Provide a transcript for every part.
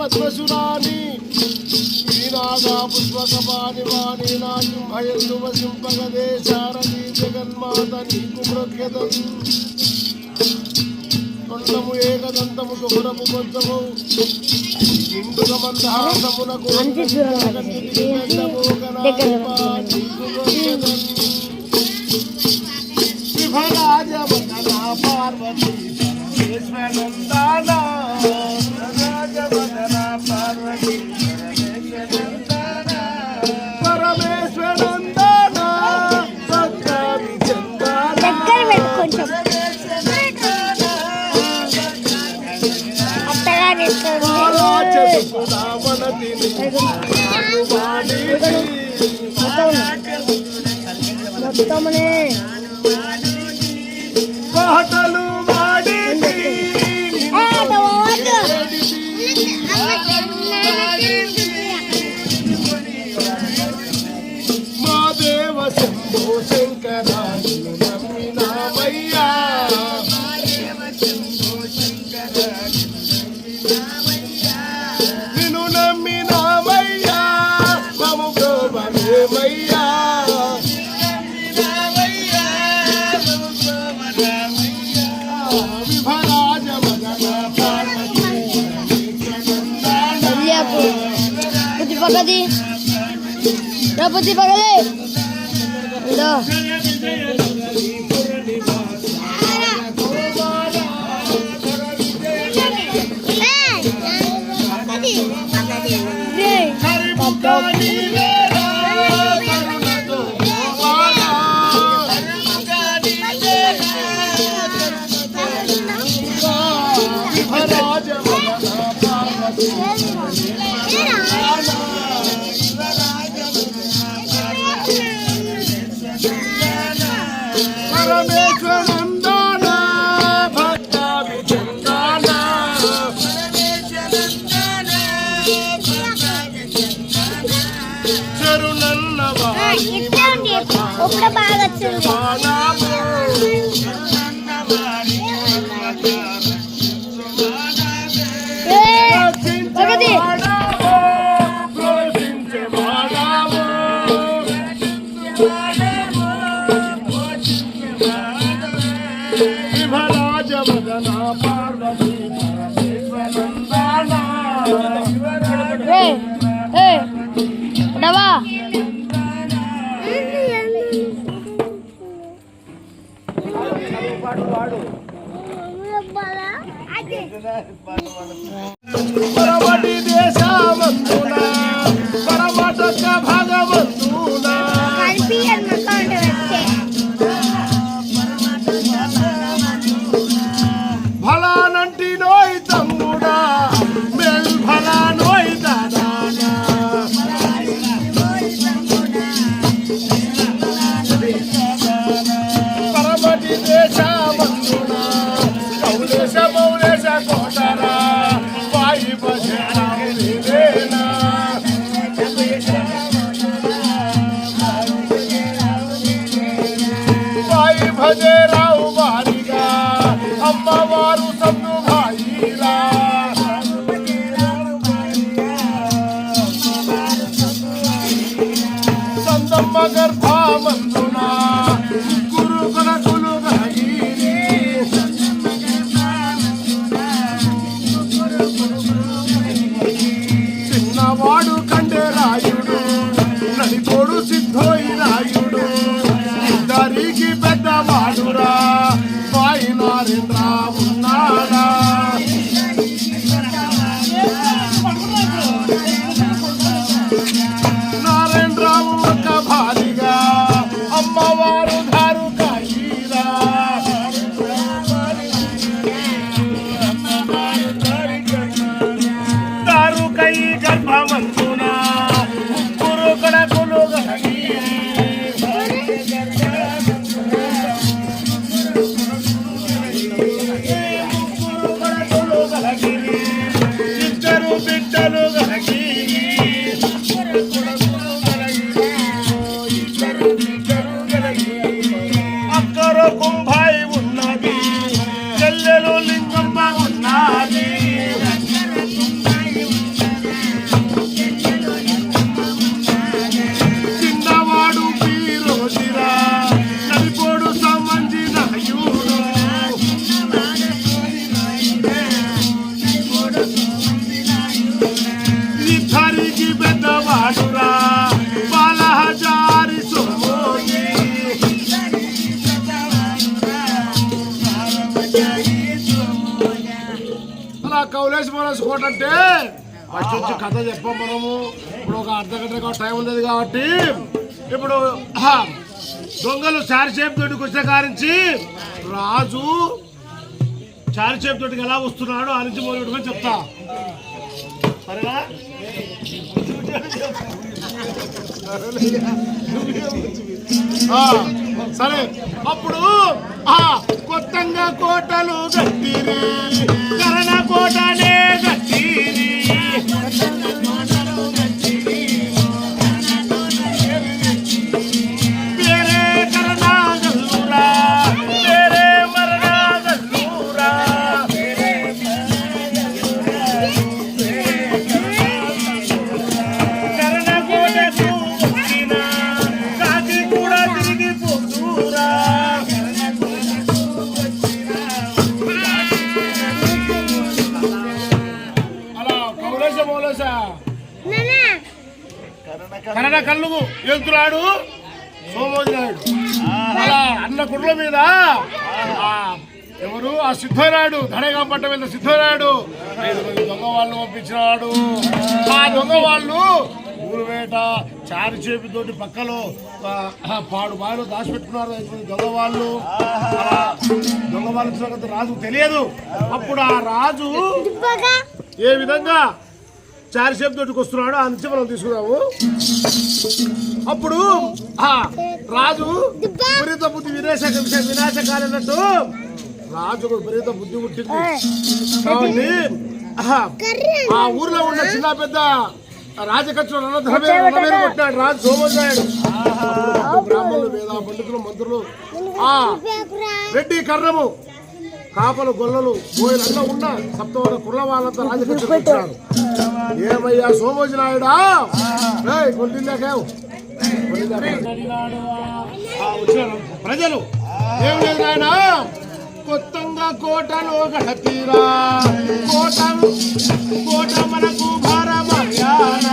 పద్మసురాణి వీరాగా పుష్పకపాని వాణి నాట్యం భయంతు వసింపగదే శారదీ జగన్మాత నీకు మృత్యతం కొంచెము ఏకదంతము కుహరము కొంచెము నిండుగ మందహాసమునకు పార్వతీ గణపతి గణపతి పగలే ఇదో కూడా Hey, hey, Dava. పరమటి దేశ వంతున పరమట for మనము ఇప్పుడు ఒక అర్ధ గంట టైం ఉండేది కాబట్టి ఇప్పుడు దొంగలు చారి చేపు తోటికి వచ్చిన కారించి రాజు చారి చేపు తోటికి ఎలా వస్తున్నాడో అనించి నుంచి మొదలు చెప్తా. సరేనా? సరే. అప్పుడు ఆ కొత్తగా కోటలు కట్టిరి. కరణ కోటనే కట్టిరి. కన్నడ కళ్ళు నాయుడు అలా అన్న కుట్ల మీద ఆ ఎవరు? ఆ సిద్ధరాయుడు ధనగా పట్ట మీద సిద్ధరాయుడు. మంది దొంగ వాళ్ళు పంపించినాడు. ఆ దొంగ వాళ్ళు ఊరు వేట చారి చేపితోటి పక్కలో పాడు బావిలో దాచిపెట్టుకున్నారు దొంగ వాళ్ళు. దొంగ వాళ్ళు సంగతి రాజుకు తెలియదు. అప్పుడు ఆ రాజు ఏ విధంగా చారి సేపు తోటికి వస్తున్నాడు ఆ నుంచి మనం తీసుకున్నాము అప్పుడు ఆ రాజు విపరీత బుద్ధి వినాశక వినాశకాలన్నట్టు రాజుకు విపరీత బుద్ధి పుట్టింది. కాబట్టి ఆ ఊర్లో ఉన్న చిన్న పెద్ద రాజకక్షలు రాజు సోమోజాయుడు బ్రాహ్మణులు వేద పండితులు మంత్రులు. ఆ రెడ్డి కర్రము కాపలు గొల్లలు బోయలు అన్న ఉన్న సప్తవర కుర్ర వాళ్ళంతా రాజకక్షలు ఏమయ్యా సోమోజీ నాయుడా కొట్టిందాకేవ్. ప్రజలు ఏం లేదు నాయన. కొత్తగా కోటలో గడతీరా కోట కోట మనకు పరిపాలన.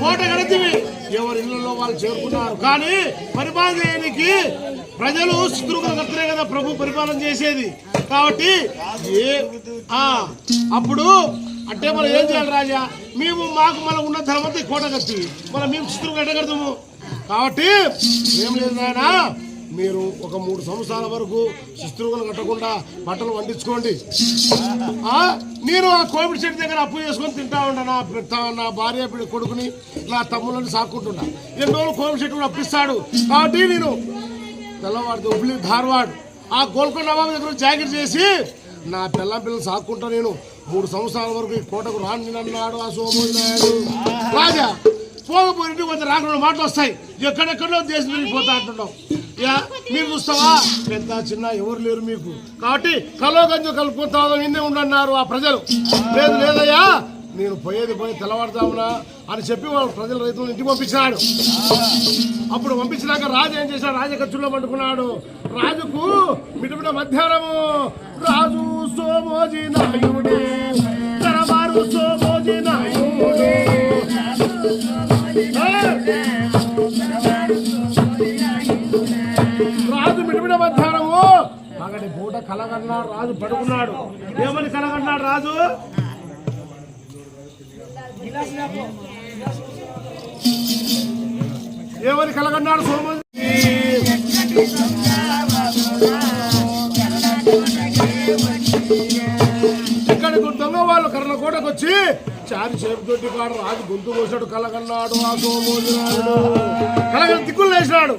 కోట గడిచివి ఎవరి ఇళ్ళలో వాళ్ళు చేరుకున్నారు. కానీ పరిపాలన చేయడానికి ప్రజలు శత్రువుగా కదా ప్రభు పరిపాలన చేసేది. కాబట్టి ఏ అప్పుడు అంటే మనం ఏం చేయాలి రాజా? మేము మాకు మనం ఉన్న ధర్మంతా కోట కట్టి మనం మేము శత్రువుగా ఎట్టగడతాము కాబట్టి ఏం లేదు నాయనా మీరు ఒక మూడు సంవత్సరాల వరకు శస్త్రువులు కట్టకుండా బట్టలు వండించుకోండి. నేను ఆ కోవిడ్ చెట్టు దగ్గర అప్పు చేసుకొని తింటా ఉంటా నా నా భార్య కొడుకుని నా తమ్ముళ్ళని సాక్కుంటున్నా. ఎన్నో రోజులు కోవిడ్ చెట్టు కూడా అప్పిస్తాడు కాబట్టి నేను తెల్లవాడు హుబ్లీ ధార్వాడ్ ఆ గోల్కొండ బాబు దగ్గర జాకెట్ చేసి నా పిల్లం పిల్లలు సాక్కుంటా నేను మూడు సంవత్సరాల వరకు ఈ కోటకు రాను అన్నాడు ఆ సోమోజీ నాయుడు. రాజా పోకపోయింటే కొంత రాకుండా మాటలు వస్తాయి ఎక్కడెక్కడో దేశం వెళ్ళిపోతా అంటున్నాం యా మీరు చూస్తావా? పెద్ద చిన్న ఎవరు లేరు మీకు. కాబట్టి కలోగంజు కలుపుకుంటా నిన్నే ఉండన్నారు ఆ ప్రజలు. లేదు లేదయ్యా నేను పోయేది పోయి తెల్లవారుదామునా అని చెప్పి వాళ్ళు ప్రజల రైతులను ఇంటికి పంపించినాడు. అప్పుడు పంపించినాక రాజు ఏం చేశాడు? రాజకచ్చుల్లో పట్టుకున్నాడు రాజుకు మిటమిట మధ్యాహ్నము. రాజు సోమోజీ నాయుడే. సోమోజీ నాయుడు. రాజు మిడిమిడ మధ్యాహ్నము. పగటి పూట కలగన్నాడు రాజు పడుకున్నాడు. ఏమని కలగన్నాడు రాజు? ఏమని కలగన్నాడు సోమోజీ ఇక్కడికి దొంగ వాళ్ళు కర్ణకోటకు వచ్చి చారి చేపు తోటి కాడు రాజు గొంతు కోసాడు కలగన్నాడు ఆ సోమోజీ కలగ దిక్కులు వేసినాడు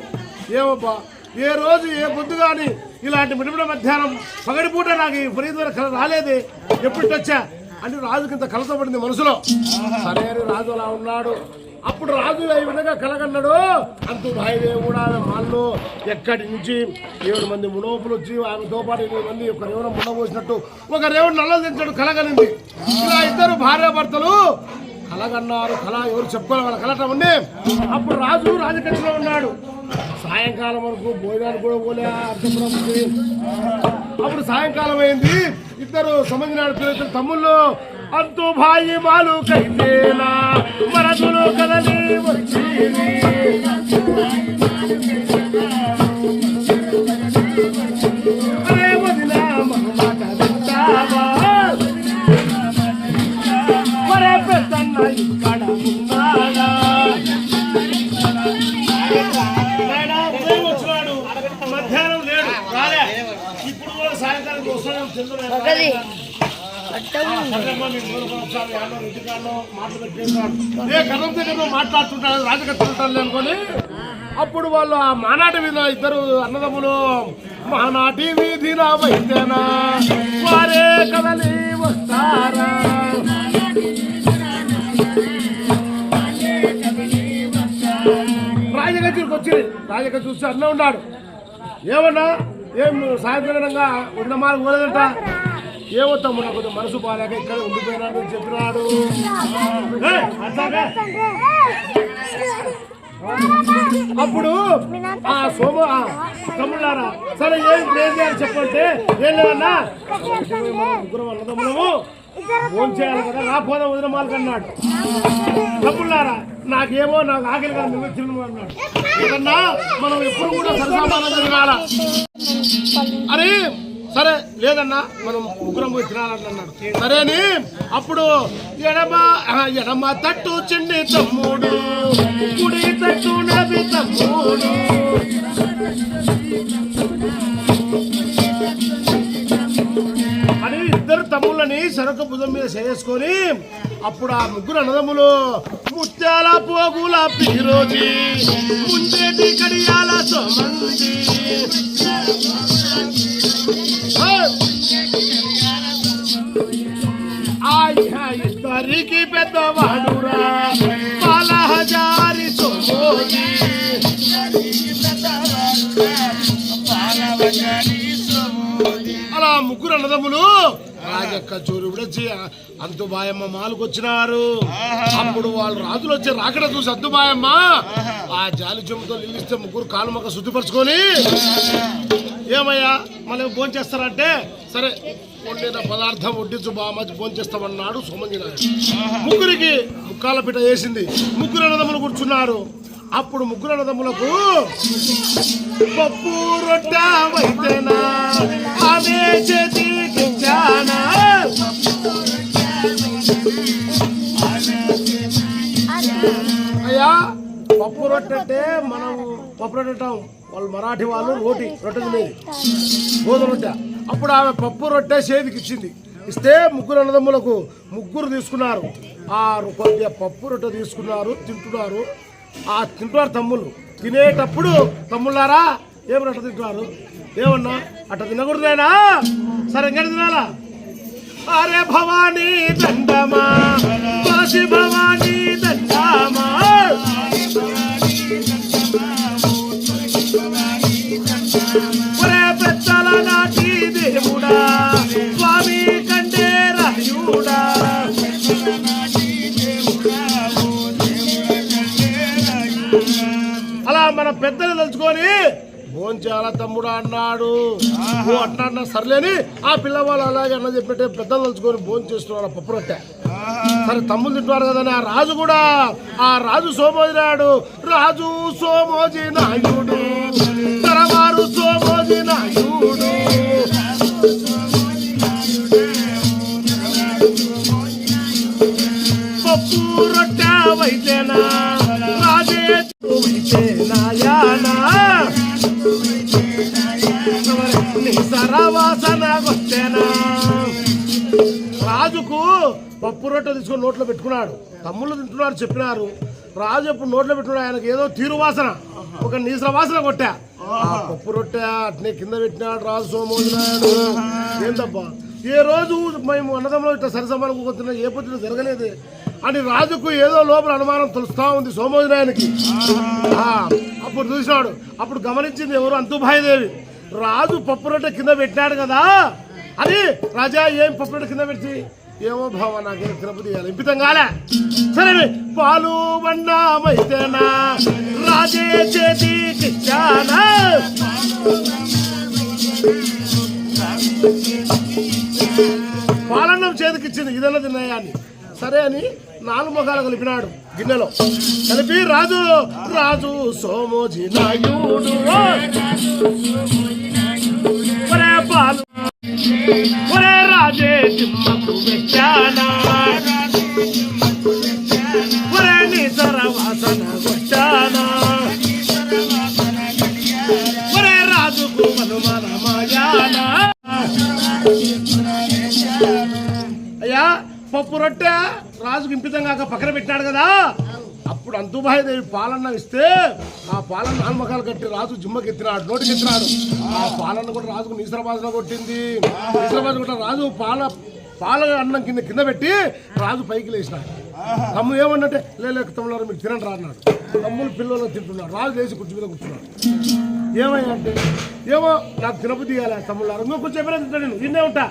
ఏమబ్బా ఏ రోజు ఏ పొద్దు కానీ ఇలాంటి మిడిమిడ మధ్యాహ్నం పగడిపూట నాకు ఈ విపరీతమైన కళ రాలేదే. ఎప్పుడు వచ్చా అని రాజుకి ఇంత కలతపడింది మనసులో. సరే రాజు అలా ఉన్నాడు. అప్పుడు రాజు ఈ విధంగా కలగన్నాడు. అంతు భాయిదేవుడు ఆమె వాళ్ళు ఎక్కడి నుంచి ఏడు మంది మునోపులు వచ్చి ఆమెతో పాటు ఎనిమిది మంది ఒక రేవున మునగోసినట్టు ఒక రేవుడు నల్ల తెచ్చాడు కలగనింది. ఇలా ఇద్దరు భార్యాభర్తలు కలగన్నారు. కళ ఎవరు చెప్పుకోవాలి? వాళ్ళ కలటం ఉండి అప్పుడు రాజు రాజకీయంలో ఉన్నాడు. సాయంకాలం వరకు భోజనాలు కూడా పోలే అప్పుడు సాయంకాలం అయింది. ఇద్దరు సంబంధించిన పిల్లలు తమ్ముళ్ళు అంతు భాయి మాలు కైతేనా మరదులు కదలి వచ్చి అరే వదినా మగమాట వింటావా? మరే పెద్దన్న ఇక్కడ ఉన్నాడా? నాయనా, ఉదయం వచ్చినాడు. మధ్యాహ్నం లేడు రాలే ఇప్పుడు కూడా సాయంకాలం వస్తున్నాడు చంద్రుడు పక్కది అట్టము సరేమ్మా, మీ ముందుకు ఒకసారి యాడో ఇంటికాడో మాటలు పెట్టేస్తాడు. ఏ కథం దగ్గర మాట్లాడుతుంటాడు రాజకత్తుంటాడు అనుకొని అప్పుడు వాళ్ళు ఆ మానాటి మీద ఇద్దరు అన్నదమ్ములు మానాటి వీధిన వైద్యనా? వారే కదలి వస్తారా? రాజగచ్చికి వచ్చి రాజగ చూసి అన్న ఉన్నాడు. ఏమన్నా? ఏం సాయంత్రంగా ఉన్నమాలు పోలేదంట. ఏమో తమ్ముడు కొంచెం మనసు బాగాలేక ఇక్కడ ఉండిపోయినాడు అని చెప్పినాడు. అప్పుడు ఆ సోమ తమ్ముళ్ళారా సరే ఏం ఏం చేయాలి చెప్పంటే ఏం లేదన్నా? ముగ్గురం అన్నదమ్ములము ఫోన్ చేయాలి కదా నా పోదాం వదిన మాలకు అన్నాడు. తమ్ముళ్ళారా నాకేమో నాకు ఆకలి కదా నువ్వు తినము అన్నాడు. మనం ఎప్పుడు కూడా సరసామానం తిరగాల అని సరే లేదన్నా మనం ముగ్గురం పోయి తినాలన్నాడు సరేని? సరే అని అప్పుడు ఎడమ ఎడమ తట్టు చిన్ని తమ్ముడు కుడి తట్టు నవి తమ్ముడు. అని ఇద్దరు తమ్ముళ్ళని సరొక భుజం మీద చేసుకొని అప్పుడు ఆ ముగ్గురు అన్నదమ్ములు ముత్యాల పోగుల పిరోజి ముందేటి కడియాల సోమంది తరికి ఇద్దరికి పల హజారి సోమోజీ అలా ముగ్గురు అన్నదమ్ములు. రాజక్క చూరుడు వచ్చి అంతు బాయమ్మ మాలకు వచ్చినారు అప్పుడు వాళ్ళు రాజులు వచ్చి రాకడ చూసి అంతు బాయమ్మ ఆ జాలి చెంపుతో నిలిస్తే ముగ్గురు కాలు మొక్క శుద్ధిపరచుకొని. ఏమయ్యా మళ్ళీ భోజనం చేస్తారంటే సరే వండిన పదార్థం వడ్డించు బాగా భోజనం చేస్తామన్నాడు సోమంగినాయుడు. ముగ్గురికి ముక్కాల పిట వేసింది. ముగ్గురు అన్నదమ్ములు కూర్చున్నారు. అప్పుడు ముగ్గురు అన్నదమ్ములకు పప్పు రొట్ట వైద్యనా? అయ్యా పప్పు రొట్టె అంటే మనం పప్పు రొట్టె అంటాం. వాళ్ళు మరాఠీ వాళ్ళు రోటి రొట్టె తినేది. గోధుమ రొట్టె. అప్పుడు ఆమె పప్పు రొట్టె చేతికి ఇచ్చింది. ఇస్తే ముగ్గురు అన్నదమ్ములకు ముగ్గురు తీసుకున్నారు. ఆ కొద్దిగా పప్పు రొట్టె తీసుకున్నారు తింటున్నారు. ఆ తింటున్నారు తమ్ముళ్ళు. తినేటప్పుడు తమ్ముళ్ళారా? ఏమన్నా అట్లా తింటున్నారు? ఏమన్నా? అట్ట తినకూడదేనా సరే ఇంకా తినాలా? అరే భవానీ దండమా. కాశీ భవానీ దండమా. ఒరే పెద్దల నాటి మన పెద్దలు తలుచుకొని భోంచాల తమ్ముడు అన్నాడు. అట్లా అన్నా సర్లేని. ఆ పిల్లవాళ్ళు అలాగే అన్న చెప్పినట్టే పెద్దలు తలుచుకొని భోజనం చేస్తున్నాడు పప్పు రొట్టె. సరే తమ్ముడు తింటున్నారు కదా ఆ రాజు కూడా ఆ రాజు సోమోజి నాయుడు రాజు సోమోజి నాయుడు తరవారు సోమోజి నాయుడు పప్పు రొట్టె వైద్యనా నాయనా నీ సరవాసన వచ్చేనా రాజుకు పప్పు రొట్టె తీసుకొని నోట్లో పెట్టుకున్నాడు. తమ్ముళ్ళు తింటున్నారు చెప్పినారు. రాజు ఎప్పుడు నోట్లో పెట్టుకున్నాడు ఆయనకు ఏదో తీరు వాసన. ఒక నీసర వాసన కొట్టా. పప్పు రొట్టె అట్నే కింద పెట్టినాడు రాజు సోమోదినాడు ఏందబ్బా? ఏ రోజు మేము అన్నదమ్ములు ఇట్లా సరిసమానం కూతున్నా ఏ పొద్దున జరగలేదు. అని రాజుకు ఏదో లోపల అనుమానం తెలుస్తా ఉంది సోమోజనాయనికి అప్పుడు చూసినాడు. అప్పుడు గమనించింది ఎవరు? అంతుభాయిదేవి. రాజు పప్పు రొట్టె కింద పెట్టాడు కదా. అని రాజా ఏం పప్పు రొట్టె కింద పెట్టి? ఏమో భావ నాకేం తిరుపతి ఎంపితం కాలే. సరే పాలు బండామైతేనా రాజే చేతికిచ్చానా పాలన్నం చేతికిచ్చింది ఇదన్న తిన్నాయాన్ని సరే అని నాలుగు ముఖాలు కలిపినాడు గిన్నెలో. కలిపి రాజు రాజు సోమోజి నాయుడు ఒరే రాజే తిమ్మకు వెచ్చా పప్పు రొట్టె? రాజుకు ఇంపితం కాక పక్కన పెట్టినాడు కదా? అప్పుడు అంతుబాయిదేవి పాలన్న ఇస్తే ఆ పాలన నాలుమకాలు కట్టి రాజు జిమ్మకి ఎత్తినాడు నోటికి ఎత్తినాడు ఆ పాలన్న కూడా రాజుకు నీసరబాజన కొట్టింది. నీసరబాజన కూడా రాజు పాల పాల అన్నం కింద కింద పెట్టి రాజు పైకి లేచినాడు. తమ్ము ఏమన్నట్టే లేక తమ్ముడు మీరు తినండి రా అన్నాడు. పిల్లలు తింటున్నాడు. రాజు లేచి కుర్చీ మీద కూర్చున్నాడు. ఏమయ్యా అంటే ఏమో నాకు తినబుద్ధి కాలే తమ్ముళ్ళారు ఇంకో కొంచెం చెప్పినా నేను. ఉంటా.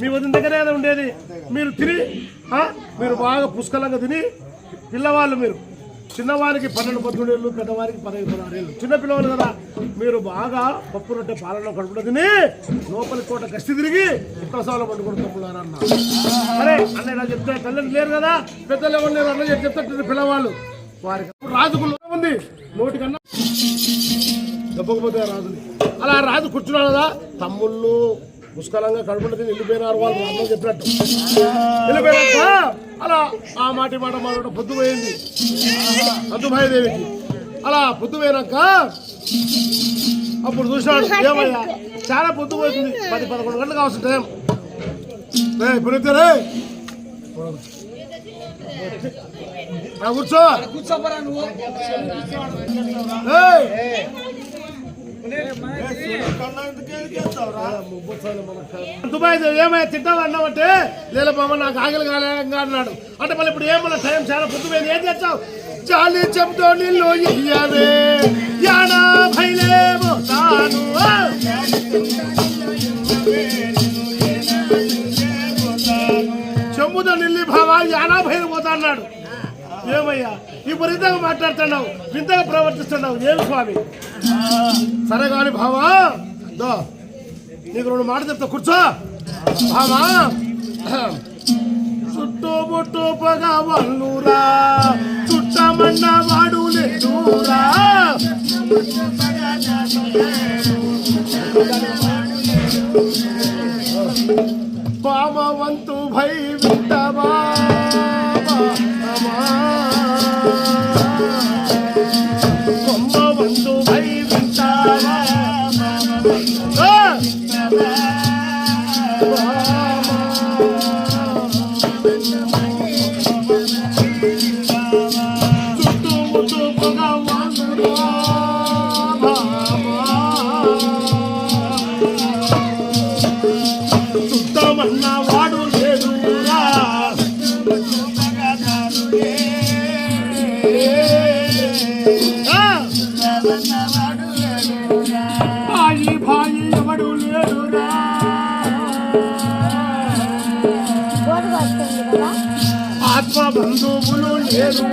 మీ వదిన దగ్గరే ఉండేది. మీరు తిని మీరు బాగా పుష్కలంగా తిని పిల్లవాళ్ళు మీరు. చిన్నవారికి పన్నెండు పద్దెనిమిది పెద్దవారికి పదహైదు పదహారు ఏళ్ళు. చిన్న పిల్లవాళ్ళు కదా. మీరు బాగా పప్పు రొట్టె పాలన కడుపులో తిని లోపలి కోట కష్టి తిరిగి ప్రసాదం పట్టుకుని తమ్ముళ్ళారు అన్న అరే అన్నయ్య నాకు చెప్తే తల్లిని లేరు కదా. పెద్దలు ఎవరు లేరు? అన్న చెప్తే పిల్లవాళ్ళు. వారికి రాజుకు ఉంది. నోటికన్నా దెబ్బకపోతే రాజుని. అలా రాజు కూర్చున్నాడు కదా తమ్ముళ్ళు పుష్కలంగా కడుపులో తిని వెళ్ళిపోయినారు వాళ్ళు అమ్మ చెప్పినట్టు. వెళ్ళిపోయినాక అలా ఆ మాటి మాట మాట పొద్దు పోయింది అలా పొద్దు పోయినాక అప్పుడు చూసినాడు ఏమయ్యా చాలా పొద్దు పోతుంది పది పదకొండు గంటలకు కావాల్సిన టైం. ఇప్పుడు ఎత్తే రే. రా కూర్చో. ఏయ్! దుబాయ్ ఏమైనా తింటావా అన్నావంటే లేదా బామ్మ నాకు ఆకలి కాలేగా అన్నాడు. అంటే మళ్ళీ ఇప్పుడు ఏమన్నా టైం చాలా పొద్దుపోయింది ఏం చేస్తావు? చాలి చెప్తో నీళ్ళు ఇయ్యవే యానా భైలే పోతాను చెంబుతో నిల్లి బావా యానా భైలు పోతా అన్నాడు. ఏమయ్యా? విపరీతంగా మాట్లాడుతున్నావు ఇంతగా ప్రవర్తిస్తున్నావు. ఏమి స్వామి? సరే కాని బావా దో నీకు రెండు మాట చెప్తా కూర్చో. బావా చుట్టూ బుట్టు పగ వల్లురా చుట్టమన్న వాడు లేదురా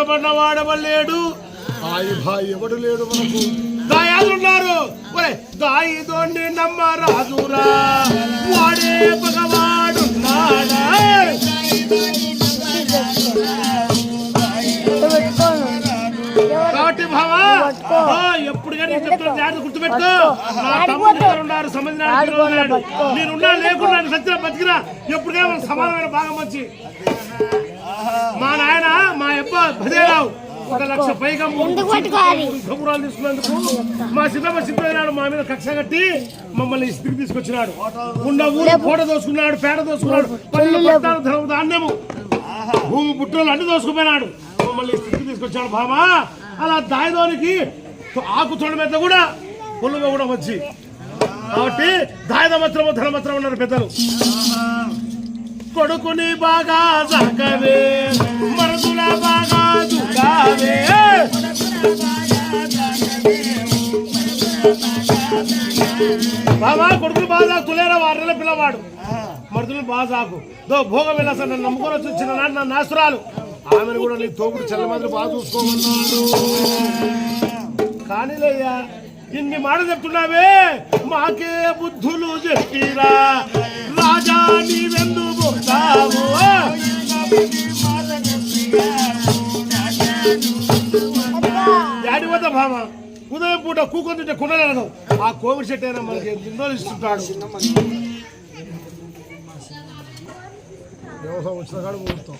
చుట్టబడిన వాడవలేడు ఆయి భాయ్ ఎవడు లేడు మనకు? దాయాలున్నారు ఒరే దాయిదోండి నమ్మ రాజురా. వాడే కాబట్టి భావా. ఓ, ఎప్పుడు కానీ చెప్తున్నా జాగ్రత్త గుర్తుపెట్టుకో. పట్టుకో. నా తమ్ముడు ఉన్నారు సంబంధించిన. నేనున్నా లేకుండా సత్యం బతికినా ఎప్పటికైనా మనకు సమానమైన భాగం వచ్చి. మా నాయన మా అబ్బ భజేరావు. ఒక లక్ష పైగా? కబురాలు తీసుకున్నందుకు మా చిన్నమ్మ సిద్ధమైనాడు మా మీద కక్ష కట్టి మమ్మల్ని స్థితికి తీసుకొచ్చినాడు. ఉన్న ఊరు పూట దోసుకున్నాడు పేడ దోసుకున్నాడు పళ్ళు పట్టాలు ధనం ధాన్యము. భూమి పుట్టలు అన్ని దోసుకుపోయినాడు. మమ్మల్ని స్థితికి తీసుకొచ్చాడు బామా. అలా దాయదోనికి ఆకు తోడ మీద కూడా పుల్లుగా కూడా వచ్చి. కాబట్టి దాయదమత్రము ధనమత్రం ఉన్నారు పెద్దలు. కొడుకుని బాగా సాగవే మరదుల బాగా దుకావే. బాబా కొడుకులు బాగా కులేరా వారిలో పిల్లవాడు. మరుదులు బాగా సాకు. దో భోగం వెళ్ళాస నన్ను నమ్ముకొని వచ్చి చిన్న నాన్న నా నాసురాలు. ఆమెను కూడా నీ తోపుడు చెల్ల మాదిరి బాగా చూసుకోమన్నాడు. కానీలయ్యా ఇన్ని మాట చెప్తున్నావే మాకే బుద్ధులు చెప్పిరా. రాజా నీవెందు భామ ఉదయం పూట కూకొని తింటే కుండలేదు ఆ కోవిడ్ సెట్ అయినా మనకి ఎన్నో ఇస్తుంటాడు? వ్యవసాయం వచ్చిన కాడ ముహూర్తం.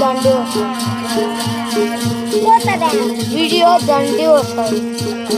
దండి పోతుందా వీడియో దండి వస్తుంది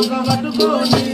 గోపుతో పట్టుకొని